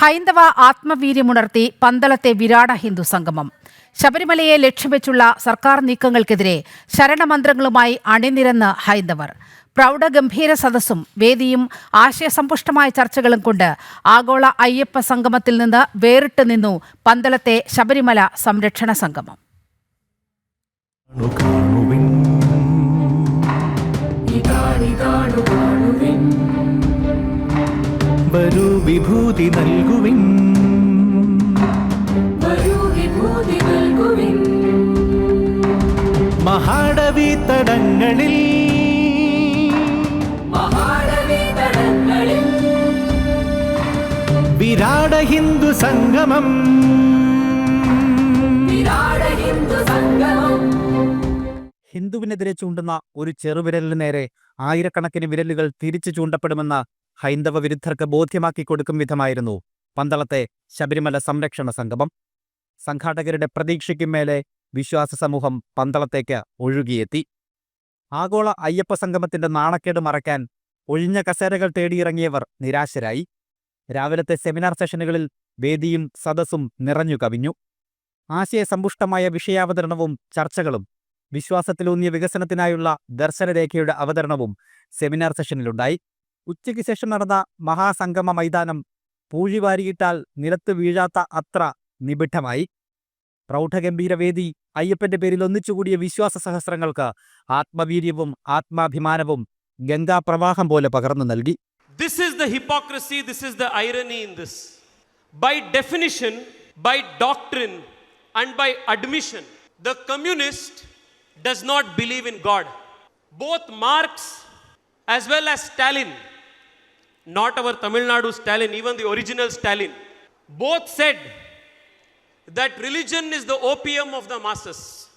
ഹൈന്ദവ ആത്മവീര്യമുണർത്തി പന്തളത്തെ വിരാട ഹിന്ദു സംഗമം. ശബരിമലയെ ലക്ഷ്യംവെച്ചുള്ള സർക്കാർ നീക്കങ്ങൾക്കെതിരെ ശരണമന്ത്രങ്ങളുമായി അണിനിരന്ന് ഹൈന്ദവർ. പ്രൗഢഗംഭീര സദസ്സും വേദിയും ആശയസമ്പുഷ്ടമായ ചർച്ചകളും കൊണ്ട് ആഗോള അയ്യപ്പ സംഗമത്തിൽ നിന്ന് വേറിട്ട് നിന്നു പന്തളത്തെ ശബരിമല സംരക്ഷണ സംഗമം. കാണുവിൻ വിഭൂതി നൽകുവിൻ. മഹാടവി തടങ്ങളിൽ. വിരാട ഹിന്ദു സംഗമം. ഹിന്ദുവിനെതിരെ ചൂണ്ടുന്ന ഒരു ചെറുവിരലിന് നേരെ ആയിരക്കണക്കിന് വിരലുകൾ തിരിച്ചു ചൂണ്ടപ്പെടുമെന്ന് ഹൈന്ദവ വിരുദ്ധർക്ക് ബോധ്യമാക്കി കൊടുക്കും വിധമായിരുന്നു പന്തളത്തെ ശബരിമല സംരക്ഷണ സംഗമം. സംഘാടകരുടെ പ്രതീക്ഷയ്ക്കും മേലെ വിശ്വാസ സമൂഹം പന്തളത്തേക്ക് ഒഴുകിയെത്തി. ആഗോള അയ്യപ്പ സംഗമത്തിന്റെ നാണക്കേട് മറയ്ക്കാൻ ഒഴിഞ്ഞ കസേരകൾ തേടിയിറങ്ങിയവർ നിരാശരായി. രാവിലത്തെ സെമിനാർ സെഷനുകളിൽ വേദിയും സദസ്സും നിറഞ്ഞു കവിഞ്ഞു. ആശയസമ്പുഷ്ടമായ വിഷയാവതരണവും ചർച്ചകളും വിശ്വാസത്തിലൂന്നിയ വികസനത്തിനായുള്ള ദർശനരേഖയുടെ അവതരണവും സെമിനാർ സെഷനിലുണ്ടായി. ഉച്ചയ്ക്ക് ശേഷം നടന്ന മഹാസംഗമ മൈതാനം പൂഴിവാരിയിട്ടാൽ നിലത്ത് വീഴാത്ത അത്ര നിബിഡമായി പ്രൗഢഗംഭീര വേദി അയ്യപ്പന്റെ പേരിൽ ഒന്നിച്ചുകൂടിയ വിശ്വാസ സഹസ്രങ്ങൾക്ക് ആത്മവീര്യവും ആത്മാഭിമാനവും ഗംഗാപ്രവാഹം പോലെ പകർന്നു നൽകി This is the hypocrisy, this is the irony in this. By definition, by doctrine, and by admission, the communist does not believe in God. Both Marx as well as Stalin, not our Tamil Nadu Stalin, even the original Stalin, both said that religion is the opium of the masses.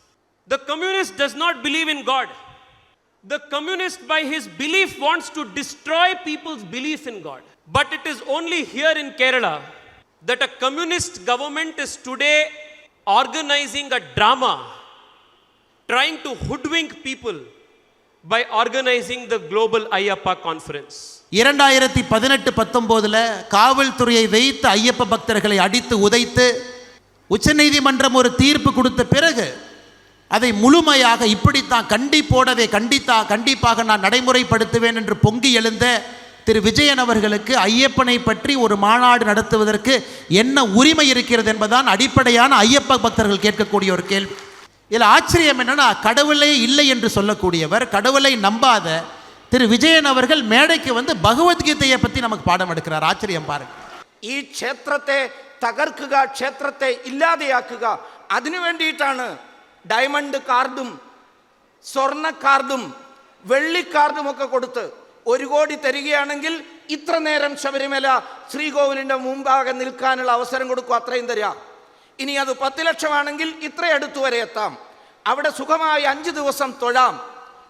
The communist does not believe in God. The communist, by his belief, wants to destroy people's belief in God. But it is only here in Kerala that a communist government is today organizing a drama trying to hoodwink people by organising the global Ayyappa conference இரண்டாயிரத்தி பதினெட்டு பத்தொம்போதில் காவல்துறையை வைத்து ஐயப்ப பக்தர்களை அடித்து உதைத்து உச்சநீதிமன்றம் ஒரு தீர்ப்பு கொடுத்த பிறகு அதை முழுமையாக இப்படித்தான் கண்டிப்போடவே கண்டித்தா கண்டிப்பாக நான் நடைமுறைப்படுத்துவேன் என்று பொங்கி எழுந்த திரு விஜயன் அவர்களுக்கு ஐயப்பனை பற்றி ஒரு மாநாடு நடத்துவதற்கு என்ன உரிமை இருக்கிறது என்பதான் அடிப்படையான ஐயப்ப பக்தர்கள் கேட்கக்கூடிய ஒரு கேள்வி. இதில் ஆச்சரியம் என்னென்னா கடவுளே இல்லை என்று சொல்லக்கூடியவர் கடவுளை நம்பாத திரு விஜயன் அவர்கள் மேடைக்கு வந்து பகவத்கீதையை பற்றி நமக்கு பாடம் எடுக்கிறார். ஆச்சரியம் பாருங்க. ഈ ക്ഷേത്രത്തെ തകർക്കുക ക്ഷേത്രത്തെ ഇല്ലാതെയാക്കുക അതിനു വേണ്ടിയിട്ടാണ് ഡയമണ്ട് കാർഡും സ്വർണ കാർഡും വെള്ളിക്കാർഡും ഒക്കെ കൊടുത്ത് ഒരു കോടി തരികയാണെങ്കിൽ ഇത്ര നേരം ശബരിമല ശ്രീകോവിലിന്റെ മുമ്പാകെ നിൽക്കാനുള്ള അവസരം കൊടുക്കും അത്രയും തരിക. ഇനി അത് പത്ത് ലക്ഷമാണെങ്കിൽ ഇത്ര അടുത്ത് വരെ എത്താം. അവിടെ സുഖമായി അഞ്ച് ദിവസം തൊഴാം.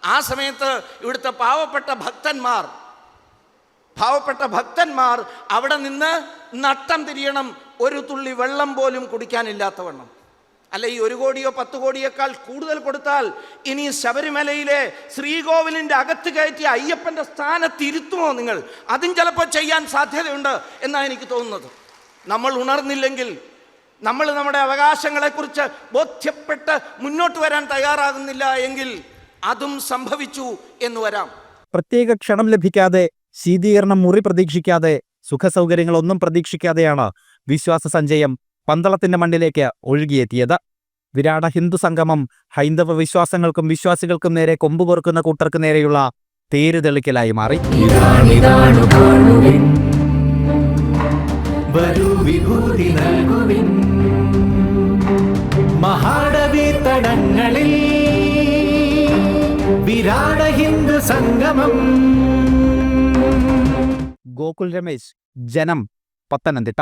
ആ സമയത്ത് ഇവിടുത്തെ പാവപ്പെട്ട ഭക്തന്മാർ പാവപ്പെട്ട ഭക്തന്മാർ അവിടെ നിന്ന് നട്ടം തിരിയണം. ഒരു തുള്ളി വെള്ളം പോലും കുടിക്കാനില്ലാത്തവണ്ണം അല്ല ഈ ഒരു കോടിയോ പത്ത് കോടിയേക്കാൾ കൂടുതൽ കൊടുത്താൽ ഇനി ശബരിമലയിലെ ശ്രീകോവിലിന്റെ അകത്ത് കയറ്റി അയ്യപ്പന്റെ സ്ഥാനത്ത് ഇരുത്തുമോ നിങ്ങൾ? അതും ചിലപ്പോൾ ചെയ്യാൻ സാധ്യതയുണ്ട് എന്നാണ് എനിക്ക് തോന്നുന്നത്. നമ്മൾ ഉണർന്നില്ലെങ്കിൽ നമ്മൾ നമ്മുടെ അവകാശങ്ങളെക്കുറിച്ച് ബോധ്യപ്പെട്ട് മുന്നോട്ട് വരാൻ തയ്യാറാകുന്നില്ല എങ്കിൽ അതും സംഭവിച്ചു എന്ന് വരാം. പ്രത്യേക ക്ഷണം ലഭിക്കാതെ ശീതീകരണം മുറി പ്രതീക്ഷിക്കാതെ സുഖസൗകര്യങ്ങളൊന്നും പ്രതീക്ഷിക്കാതെയാണ് വിശ്വാസ സഞ്ചയം പന്തളത്തിന്റെ മണ്ണിലേക്ക് ഒഴുകിയെത്തിയത്. വിരാട ഹിന്ദു സംഗമം ഹൈന്ദവ വിശ്വാസങ്ങൾക്കും വിശ്വാസികൾക്കും നേരെ കൊമ്പു പൊറുക്കുന്ന കൂട്ടർക്ക് നേരെയുള്ള തേര് തെളിക്കലായി മാറി വരൂ വിഭൂതി നൽകുവിൻ. മഹാടവി തടങ്ങളിൽ വിരാട ഹിന്ദു സംഗമം. ഗോകുൽ രമേശ് ജനം പത്തനംതിട്ട.